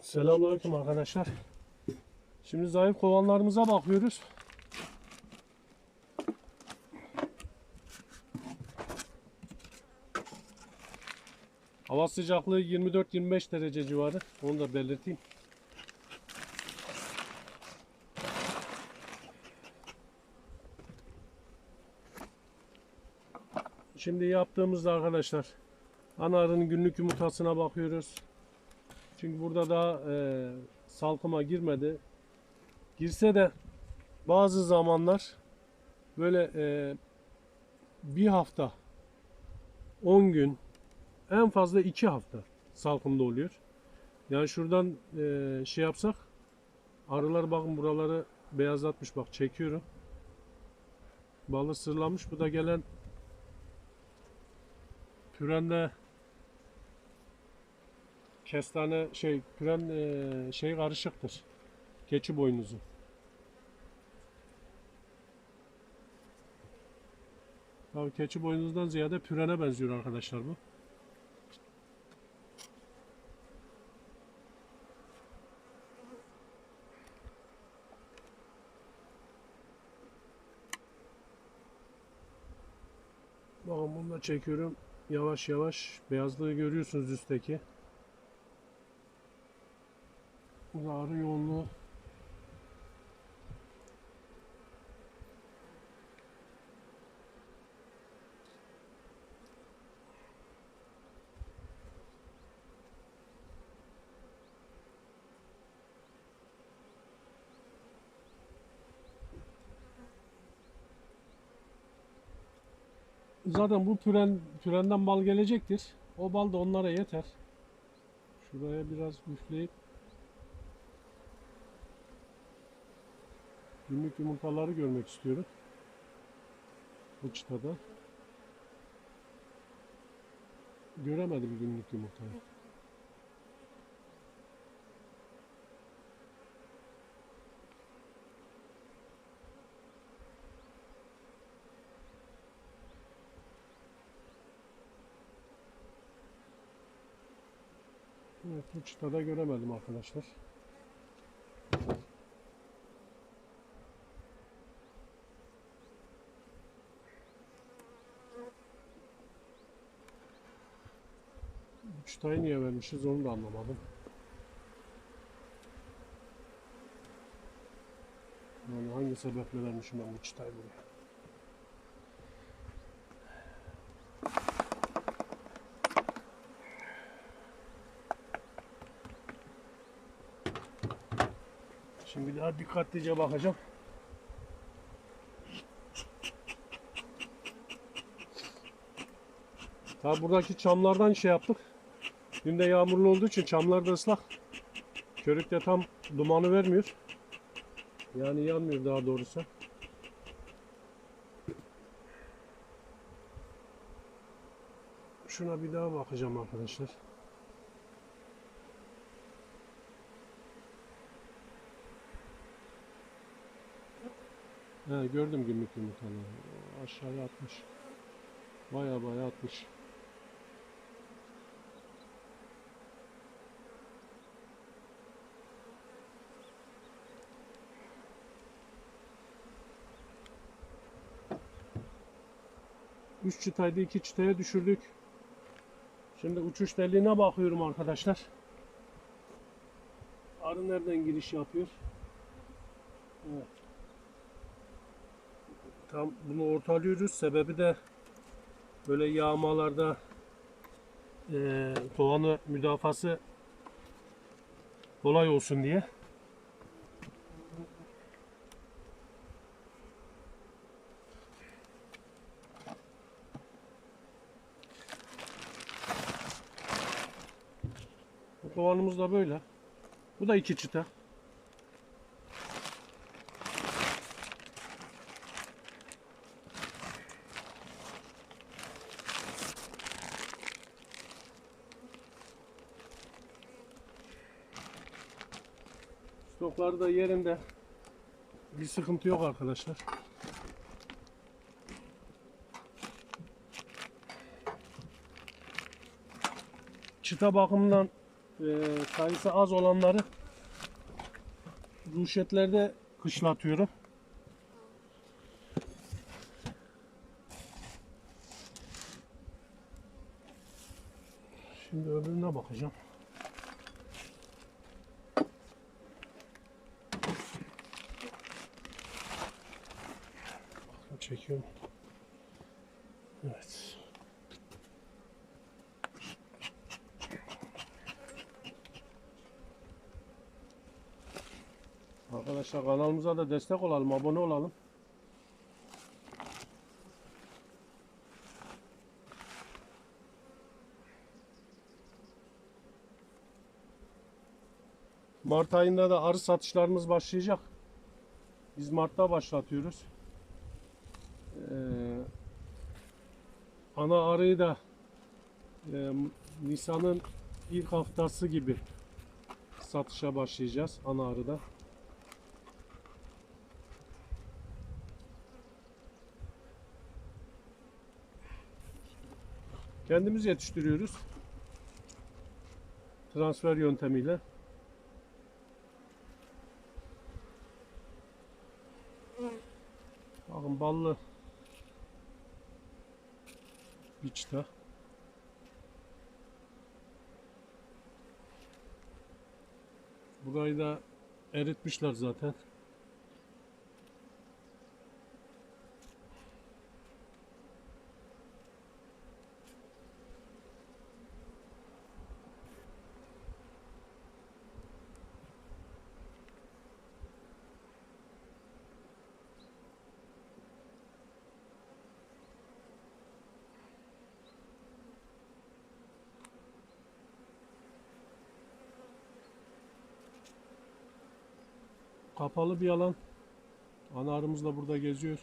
Selamünaleyküm arkadaşlar. Şimdi zayıf kovanlarımıza bakıyoruz. Hava sıcaklığı 24-25 derece civarı. Onu da belirteyim. Şimdi yaptığımızda arkadaşlar ana arının günlük yumurtasına bakıyoruz. Çünkü burada daha e, salkıma girmedi. Girse de bazı zamanlar böyle e, bir hafta 10 gün en fazla 2 hafta salkımda oluyor. Yani şuradan e, şey yapsak arılar bakın buraları beyazlatmış bak çekiyorum. Balı sırlamış. Bu da gelen pürende kestane şey püren e, şey karışıktır. Keçi boynuzu. Tabii keçi boynuzundan ziyade pürene benziyor arkadaşlar bu. Bakın bunu da çekiyorum. Yavaş yavaş beyazlığı görüyorsunuz üstteki. Bu da arı yoğunluğu. Zaten bu püren, pürenden bal gelecektir. O bal da onlara yeter. Şuraya biraz üfleyip Günlük yumurtaları görmek istiyorum. Bu çıtada. Göremedim günlük yumurtayı. Evet, bu çıtada göremedim arkadaşlar. Bu çıtayı niye vermişiz onu da anlamadım. Yani hangi sebeple vermişim ben bu çıtayı buraya. Şimdi daha dikkatlice bakacağım. Tabi buradaki çamlardan şey yaptık. Dün de yağmurlu olduğu için çamlar da ıslak. Körükte tam dumanı vermiyor. Yani yanmıyor daha doğrusu. Şuna bir daha bakacağım arkadaşlar. He, gördüm günlük yumurtaları. Aşağıya atmış. Baya baya atmış. Üç çıtaydı iki çıtaya düşürdük. Şimdi uçuş deliğine bakıyorum arkadaşlar. Arı nereden giriş yapıyor? Evet. Tam bunu ortalıyoruz. Sebebi de böyle yağmalarda eee kovanı müdafası kolay olsun diye. Kovanımız da böyle. Bu da iki çıta. Stokları da yerinde. Bir sıkıntı yok arkadaşlar. Çıta bakımından e, sayısı az olanları ruşetlerde kışlatıyorum. Şimdi öbürüne bakacağım. Çekiyorum. Evet. Arkadaşlar kanalımıza da destek olalım, abone olalım. Mart ayında da arı satışlarımız başlayacak. Biz Mart'ta başlatıyoruz. Ee, ana arıyı da e, Nisan'ın ilk haftası gibi satışa başlayacağız ana arıda. Kendimiz yetiştiriyoruz. Transfer yöntemiyle. Bakın ballı biçte. Burayı da eritmişler zaten. Kapalı bir alan. Ana arımız da burada geziyor.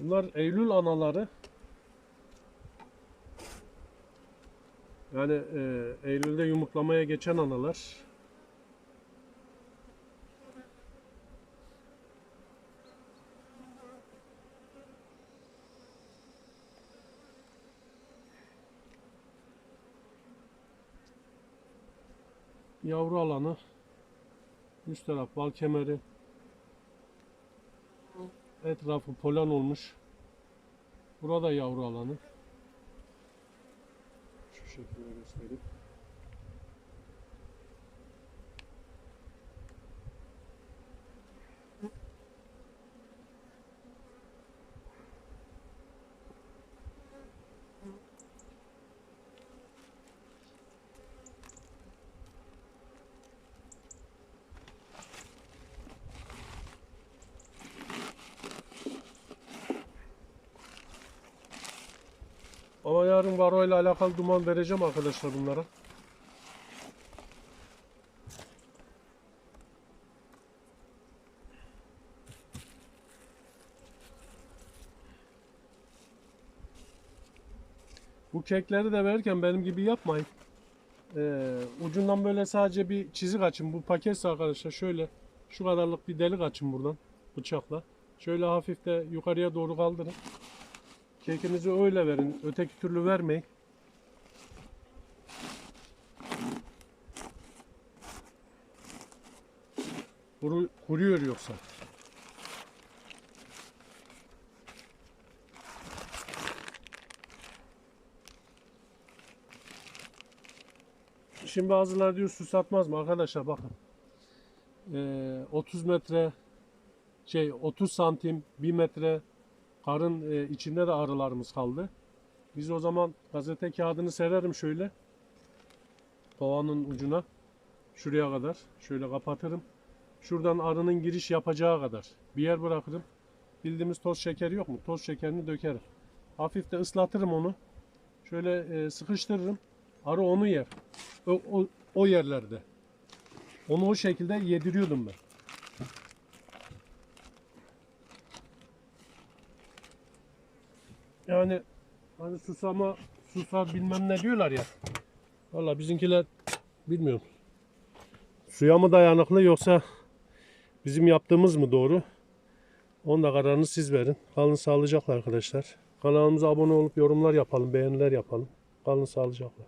Bunlar Eylül anaları. Yani e, Eylül'de yumurtlamaya geçen analar. Yavru alanı. Üst taraf bal kemeri. Etrafı polen olmuş. Burada yavru alanı. Şu şekilde göstereyim. Ama yarın varo ile alakalı duman vereceğim arkadaşlar bunlara. Bu kekleri de verirken benim gibi yapmayın. Ee, ucundan böyle sadece bir çizik açın. Bu paketse arkadaşlar şöyle şu kadarlık bir delik açın buradan bıçakla. Şöyle hafif de yukarıya doğru kaldırın. Kekinizi öyle verin. Öteki türlü vermeyin. Kuru, kuruyor yoksa. Şimdi bazıları diyor su satmaz mı arkadaşlar bakın. Ee, 30 metre şey 30 santim 1 metre karın e, içinde de arılarımız kaldı. Biz o zaman gazete kağıdını sererim şöyle. Kovanın ucuna. Şuraya kadar. Şöyle kapatırım. Şuradan arının giriş yapacağı kadar bir yer bırakırım. Bildiğimiz toz şekeri yok mu? Toz şekerini dökerim. Hafif de ıslatırım onu. Şöyle e, sıkıştırırım. Arı onu yer. O, o, o yerlerde. Onu o şekilde yediriyordum ben. Yani hani susama susar bilmem ne diyorlar ya. Valla bizimkiler bilmiyorum. suya mı dayanıklı yoksa bizim yaptığımız mı doğru? Onun da kararını siz verin. Kalın sağlıcakla arkadaşlar. Kanalımıza abone olup yorumlar yapalım, beğeniler yapalım. Kalın sağlıcakla.